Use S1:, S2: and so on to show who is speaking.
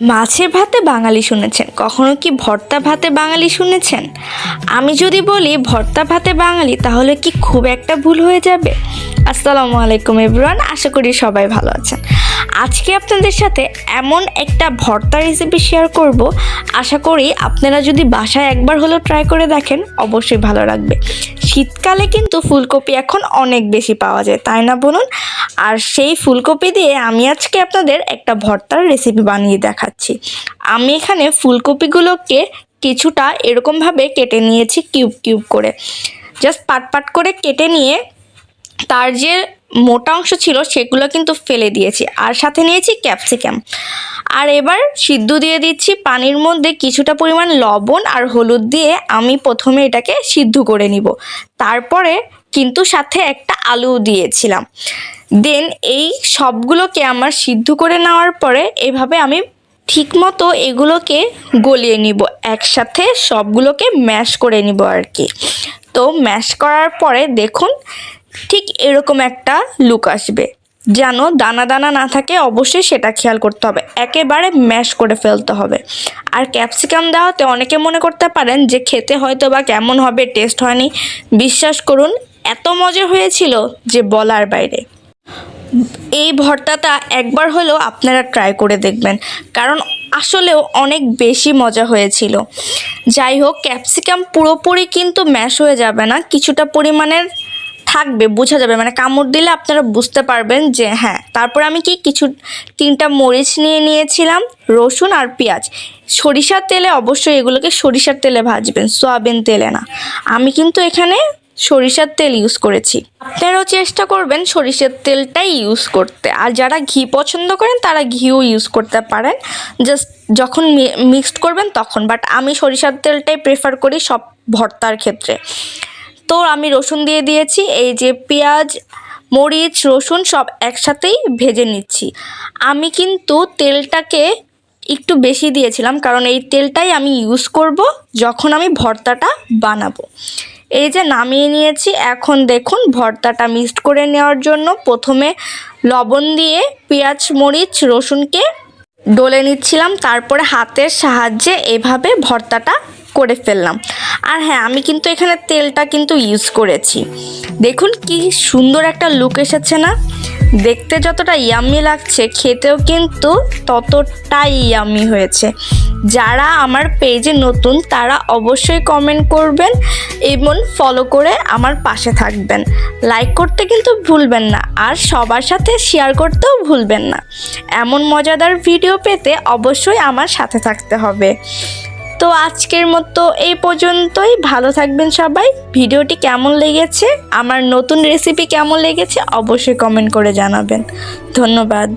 S1: মাছে ভাতে বাঙালি শুনেছেন। কখনো কি ভর্তা ভাতে বাঙালি শুনেছেন? আমি যদি বলি ভর্তা ভাতে বাঙালি, তাহলে কি খুব একটা ভুল হয়ে যাবে? আসসালামু আলাইকুম এভরান আশা করি সবাই ভালো আছেন। আজকে আপনাদের সাথে এমন একটা ভর্তা রেসিপি শেয়ার করব। আশা করি আপনারা যদি বাসায় একবার হলেও ট্রাই করে দেখেন, অবশ্যই ভালো লাগবে। শীতকালে কিন্তু ফুলকপি এখন অনেক বেশি পাওয়া যায়, তাই না বলুন? আর সেই ফুলকপি দিয়ে আমি আজকে আপনাদের একটা ভর্তার রেসিপি বানিয়ে দেখাচ্ছি। আমি এখানে ফুলকপিগুলোকে কিছুটা এরকমভাবে কেটে নিয়েছি কিউব কিউব করে। জাস্ট পাট পাট করে কেটে নিয়ে তার যে মোটা অংশ ছিল, সেগুলো কিন্তু ফেলে দিয়েছি। আর সাথে নিয়েছি ক্যাপসিকাম। আর এবার সিদ্ধ দিয়ে দিচ্ছি পানির মধ্যে কিছুটা পরিমাণ লবণ আর হলুদ দিয়ে আমি প্রথমে এটাকে সিদ্ধ করে নিব। তারপরে কিন্তু সাথে একটা আলু দিয়েছিলাম। দেন এই সবগুলোকে আমার সিদ্ধ করে নেওয়ার পরে এভাবে আমি ঠিকমতো এগুলোকে গলিয়ে নিব। একসাথে সবগুলোকে ম্যাশ করে নিব আর কি। তো ম্যাশ করার পরে দেখুন ঠিক এরকম একটা লুক আসবে। যেন দানা দানা না থাকে, অবশ্যই সেটা খেয়াল করতে হবে। একেবারে ম্যাশ করে ফেলতে হবে। আর ক্যাপসিকাম দেওয়াতে অনেকে মনে করতে পারেন যে, খেতে হয়তো বা কেমন হবে টেস্ট হয়নি। বিশ্বাস করুন, এত মজা হয়েছিল যে বলার বাইরে। এই ভর্তাটা একবার হলেও আপনারা ট্রাই করে দেখবেন। কারণ আসলেও অনেক বেশি মজা হয়েছিল। যাই হোক ক্যাপসিকাম পুরোপুরি কিন্তু ম্যাশ হয়ে যাবে না। কিছুটা পরিমাণের থাকবে, বোঝা যাবে। মানে কামড় দিলে আপনারা বুঝতে পারবেন যে হ্যাঁ তারপর আমি কি কিছু, তিনটা মরিচ নিয়ে নিয়েছিলাম, রসুন আর পেঁয়াজ। সরিষার তেলে অবশ্যই এগুলোকে সরিষার তেলে ভাজবেন, সয়াবিন তেলে না। আমি কিন্তু এখানে সরিষার তেল ইউজ করেছি। আপনারাও চেষ্টা করবেন সরিষার তেলটাই ইউজ করতে। আর যারা ঘি পছন্দ করেন, তারা ঘিও ইউজ করতে পারেন। জাস্ট যখন মিক্সড করবেন তখন। বাট আমি সরিষার তেলটাই প্রেফার করি সব ভর্তার ক্ষেত্রে। তো আমি রসুন দিয়ে দিয়েছি, এই যে পেঁয়াজ, মরিচ, রসুন সব একসাথেই ভেজে নিচ্ছি। আমি কিন্তু তেলটাকে একটু বেশি দিয়েছিলাম, কারণ এই তেলটাই আমি ইউজ করব যখন আমি ভর্তাটা বানাবো। এই যে নামিয়ে নিয়েছি, এখন দেখুন ভর্তাটা মিক্সড করে নেওয়ার জন্য প্রথমে লবণ দিয়ে পেঁয়াজ, মরিচ, রসুনকে ডলে নিচ্ছিলাম, তারপরে হাতের সাহায্যে এভাবে ভর্তাটা করে ফেললাম। আর হ্যাঁ আমি কিন্তু এখানে তেলটা কিন্তু ইউজ করেছি। দেখুন কি সুন্দর একটা লুক এসেছে না? দেখতে যতটা ইয়াম্মি লাগছে, খেতেও কিন্তু ততটাই ইয়াম্মি হয়েছে। যারা আমার পেজে নতুন, তারা অবশ্যই কমেন্ট করবেন এবং ফলো করে আমার পাশে থাকবেন। লাইক করতে কিন্তু ভুলবেন না, আর সবার সাথে শেয়ার করতেও ভুলবেন না। এমন মজাদার ভিডিও পেতে অবশ্যই আমার সাথে থাকতে হবে। তো আজকের মতো এই পর্যন্তই, ভালো থাকবেন সবাই। ভিডিওটি কেমন লেগেছে, আমার নতুন রেসিপি কেমন লেগেছে, অবশ্যই কমেন্ট করে জানাবেন। ধন্যবাদ।